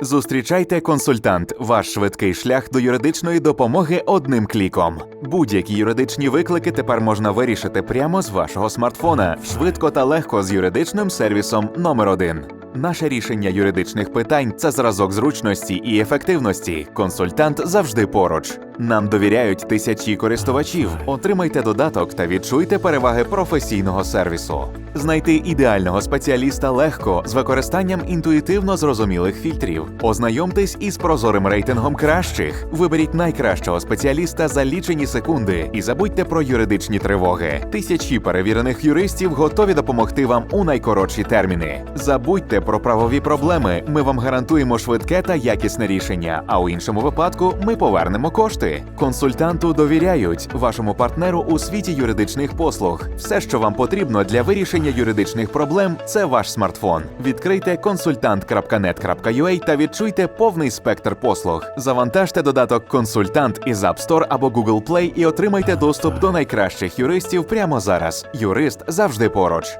Зустрічайте консультант, ваш швидкий шлях до юридичної допомоги одним кліком. Будь-які юридичні виклики тепер можна вирішити прямо з вашого смартфона, швидко та легко з юридичним сервісом номер 1 Наше рішення юридичних питань це зразок зручності і ефективності. Консультант завжди поруч. Нам довіряють тисячі користувачів. Отримайте додаток та відчуйте переваги професійного сервісу. Знайти ідеального спеціаліста легко з використанням інтуїтивно зрозумілих фільтрів. Ознайомтесь із прозорим рейтингом кращих. Виберіть найкращого спеціаліста за лічені секунди і забудьте про юридичні тривоги. Тисячі перевірених юристів готові допомогти вам у найкоротші терміни. Забудьте про правові проблеми. Ми вам гарантуємо швидке та якісне рішення. А у іншому випадку ми повернемо кошти. Консультанту довіряють вашому партнеру у світі юридичних послуг. Все, що вам потрібно для вирішення юридичних проблем, це ваш смартфон. Відкрийте консультант.net.ua та відчуйте повний спектр послуг. Завантажте додаток Консультант із App Store або Google Play і отримайте доступ до найкращих юристів прямо зараз. Юрист завжди поруч.